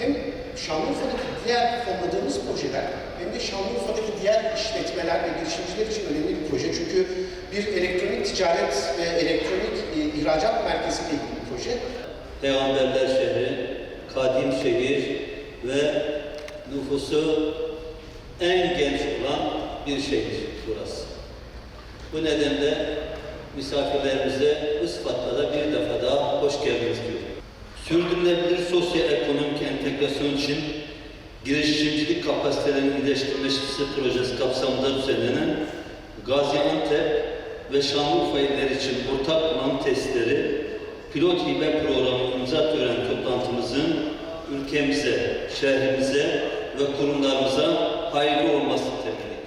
Hem Şanlıurfa'daki diğer fonladığımız projeler hem de Şanlıurfa'daki diğer işletmeler ve girişimciler için önemli bir proje. Çünkü bir elektronik ticaret ve elektronik e, ihracat merkeziyle ilgili bir proje. Peygamberler şehri, kadim şehir ve nüfusu en genç olan bir şehir burası. Bu nedenle misafirlerimize bu sıfatla da bir defa daha hoş geldiniz diyorum. Sürdürülebilir sosyoekonomik entegrasyon için girişimcilik kapasitelerinin iyileştirilmesi projesi kapsamında düzenlenen Gaziantep ve Şanlıurfa illeri için ortak kullanım testleri pilot hibe programı imza töreni toplantımızın ülkemize, şehrimize ve kurumlarımıza hayırlı olması temenni.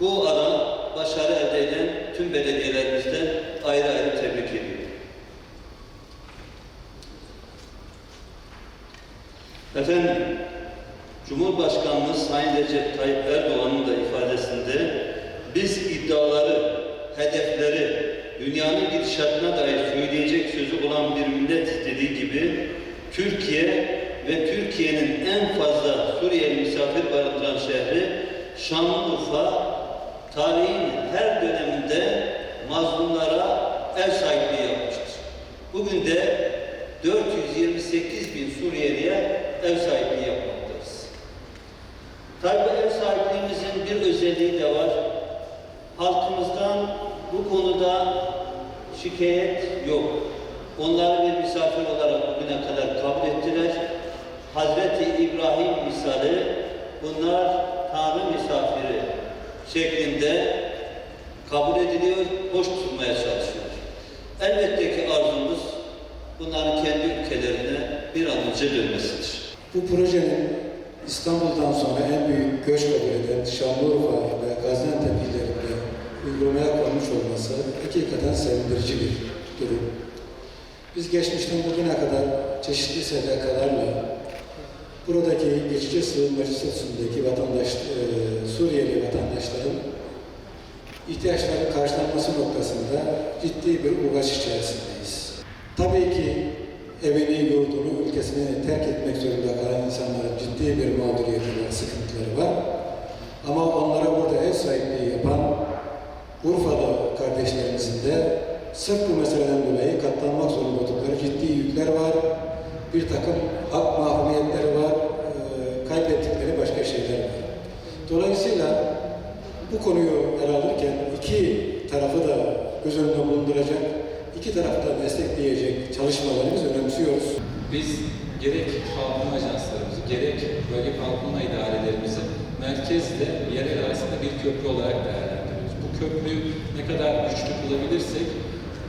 Bu alan başarı elde eden tüm belediyelerimizden ayrı ayrı tebrik ediyorum. Efendim, Cumhurbaşkanımız Sayın Recep Tayyip Erdoğan'ın da ifadesinde biz iddiaları, hedefleri, dünyanın gidişatına dair söyleyecek sözü olan bir millet dediği gibi Türkiye ve Türkiye'nin en fazla Suriyeli misafir barındıran şehri Şanlıurfa tarihin her döneminde mazlumlara ev sahipliği yapmıştır. Bugün de 428 bin Suriyeli'ye ev sahipliği yapmaktayız. Tabii ev sahipliğimizin bir özelliği de var. Halkımızdan bu konuda şikayet yok. Onları bir misafir olarak bugüne kadar kabul ettiler. Hazreti İbrahim misali bunlar Tanrı misafiri şeklinde kabul ediliyor, hoş tutulmaya çalışıyor. Elbette ki arzumuz bunların kendi ülkelerine bir an önce dönmesidir. Bu projenin İstanbul'dan sonra en büyük göç kabul eden Şanlıurfa ve Gaziantep illerinde uygulamaya konmuş olması hakikaten sevindirici bir durum. Biz geçmişten bugüne kadar çeşitli STK'larla buradaki geçici sığınmacı statüsündeki vatandaş, e, Suriyeli vatandaşların ihtiyaçları karşılanması noktasında ciddi bir uğraş içerisindeyiz. Tabii ki evini, yurdunu, ülkesini terk etmek zorunda kalan insanların ciddi bir mağduriyeti var, sıkıntıları var. Ama onlara burada ev sahipliği yapan Urfa'da kardeşlerimizin de sırf bu meseleden dolayı katlanmak zorunda oldukları ciddi yükler var. Bir takım hak mahrumiyetleri var, kaybettikleri başka şeyler var. Dolayısıyla bu konuyu ele alırken iki tarafı da göz önünde bulunduracak, iki tarafı da destekleyecek çalışmalarımızı önemsiyoruz. Biz gerek kalkınma ajanslarımızı, gerek bölge kalkınma idarelerimizi merkezle yerel arasında bir köprü olarak değerlendiriyoruz. Bu köprüyü ne kadar güçlü kılabilirsek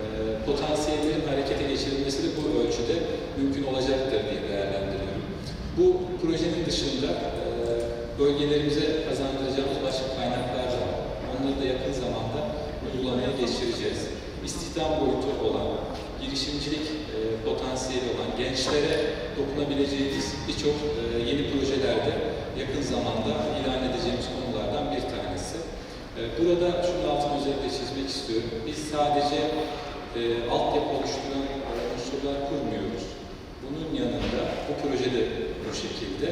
e, potansiyellerin harekete geçirilmesi de bu ölçüde mümkün olacaktır diye değerlendiriyorum. Bu projenin dışında e, bölgelerimize kazandıracağımız başka kaynaklar var. Onları da yakın zamanda uygulamaya geçireceğiz. İstihdam boyutu olan, girişimcilik e, potansiyeli olan, gençlere dokunabileceğimiz birçok e, yeni projelerde yakın zamanda ilan edeceğimiz konulardan bir tanesi. E, burada şunun altını özellikle çizmek istiyorum. Biz sadece e, altyapı oluşturan unsurlar kurmuyoruz. Bunun yanında bu projede bu şekilde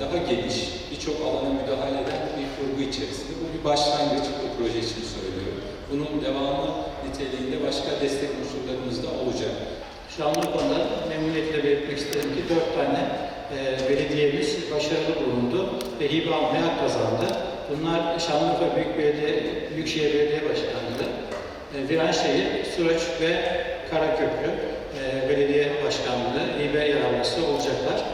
daha geniş, birçok alana müdahale eden bir kurgu içerisinde. Bu bir başlangıç bu proje için söylüyorum. Bunun devamı niteliğinde başka destek unsurlarımız da olacak. Şanlıurfa'da memnuniyetle belirtmek isterim ki dört tane e, belediyemiz başarılı bulundu ve hibe almaya kazandı. Bunlar Şanlıurfa Büyük Belediye, Büyükşehir Belediye Başkanlığı, e, Viranşehir, Suruç ve Karaköprü e, Belediye Başkanlığı hibe yer alması olacaklar.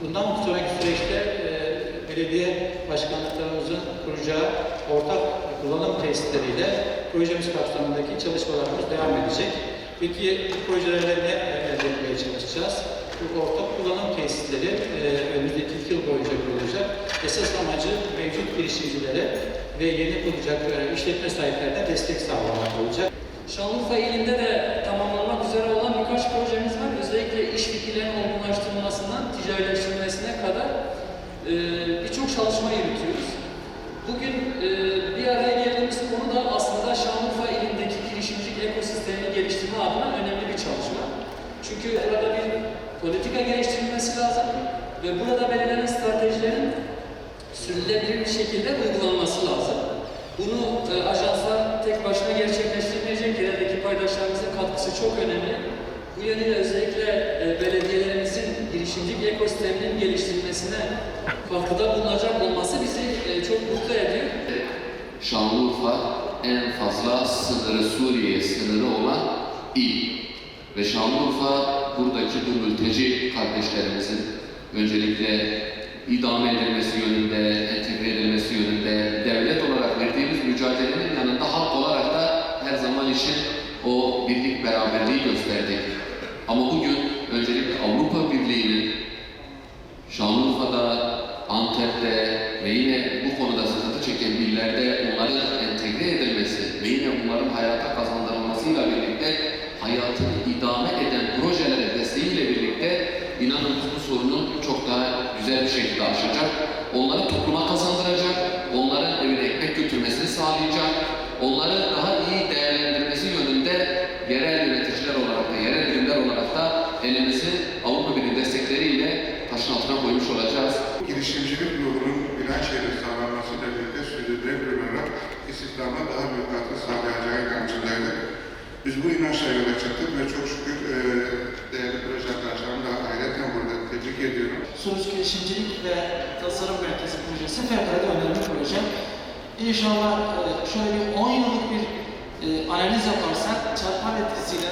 Bundan sonraki süreçte e, belediye başkanlıklarımızın kuracağı ortak kullanım tesisleriyle projemiz kapsamındaki çalışmalarımız devam edecek. Peki bu projelerle ne elde etmeye çalışacağız? Bu ortak kullanım tesisleri e, önümüzdeki iki yıl boyunca kurulacak. Esas amacı mevcut girişimcilere ve yeni kurulacak işletme sahiplerine destek sağlamak olacak. Şanlıurfa ilinde de tamamlanmak üzere olan birkaç projemiz var. Özellikle iş fikirlerinin olgunlaştırılmasından ticarileştirilmesine kadar e, birçok çalışma yürütüyoruz. Bugün e, bir araya geldiğimiz konu da aslında Şanlıurfa girişimcilik ekosistemini geliştirme adına önemli bir çalışma. Çünkü burada bir özellikle geliştirilmesi lazım ve burada belirlenen stratejilerin sürdürülebilir bir şekilde uygulanması lazım. Bunu e, ajanslar tek başına gerçekleştirmeyecek, yeredeki paydaşlarımızın katkısı çok önemli. Bu yönüyle özellikle e, belediyelerimizin girişimcilik ekosisteminin geliştirilmesine katkıda bulunacak olması bizi e, çok mutlu ediyor. Şanlıurfa en fazla sınırı Suriye sınırı olan il. Ve Şanlıurfa buradaki bu mülteci kardeşlerimizin öncelikle idame edilmesi yönünde, entegre edilmesi yönünde devlet olarak verdiğimiz mücadelenin yanında halk olarak da her zaman için o birlik beraberliği gösterdik. Ama bugün öncelikle Avrupa Birliği'nin Şanlıurfa'da, Antep'te ve yine bu konuda sıkıntı çeken illerde onların entegre edilmesi ve yine bunların hayata kazandırılmasıyla birlikte hayatını idame eden projelere desteğiyle birlikte inanın bu sorunu çok daha güzel bir şekilde aşacak. Onları topluma kazandıracak, onların evine ekmek götürmesini sağlayacak, onları daha iyi değerlendirmesi yönünde yerel yöneticiler olarak da, yerel birimler olarak da elimizi Avrupa Birliği destekleriyle taşın altına koymuş olacağız. girişimcilik ruhunun bilinç yeri sağlanmasıyla birlikte sürdürülebilir olarak istihdama daha büyük katkı sağlayacağı inancındaydık. Biz bu inançla yola çıktık ve çok şükür e, değerli proje arkadaşlarımı da ayrıca burada tebrik ediyorum. Söz Girişimcilik ve Tasarım Merkezi projesi fevkalade önemli proje. İnşallah e, şöyle bir 10 yıllık bir e, analiz yaparsak, çarpma etkisiyle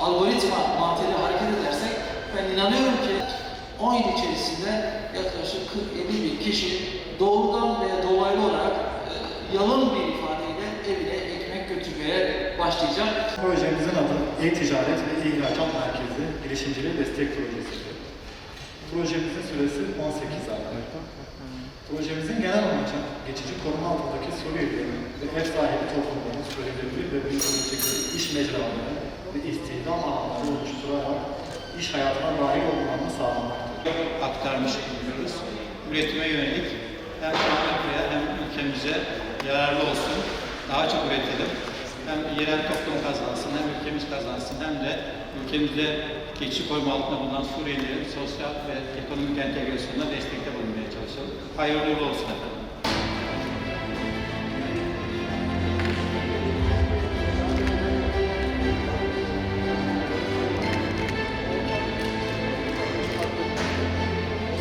algoritma mantığıyla hareket edersek ben inanıyorum ki 10 yıl içerisinde yaklaşık 40-50 bin kişi doğrudan veya dolaylı olarak e, yalın bir ifadeyle evine başlayacak. Projemizin adı E-Ticaret ve İhracat Merkezi Girişimciliğe Destek Projesi'dir. Projemizin süresi 18 ay. Projemizin genel amacı geçici koruma altındaki Suriyelilerin ve ev sahibi toplumların sürdürülebilir ve büyütülecekleri iş mecraları ve istihdam alanları oluşturarak iş hayatına dahil olmalarını sağlamaktır. aktarmış bulunuyoruz. Üretime yönelik hem Şanlıurfa'ya hem ülkemize yararlı olsun, daha çok üretelim. Hem yerel toplum kazansın, hem ülkemiz kazansın, hem de ülkemizde geçici koruma altında bulunan Suriyelilerin sosyal ve ekonomik entegrasyonuna destekte bulunmaya çalışalım. Hayırlı olsun efendim.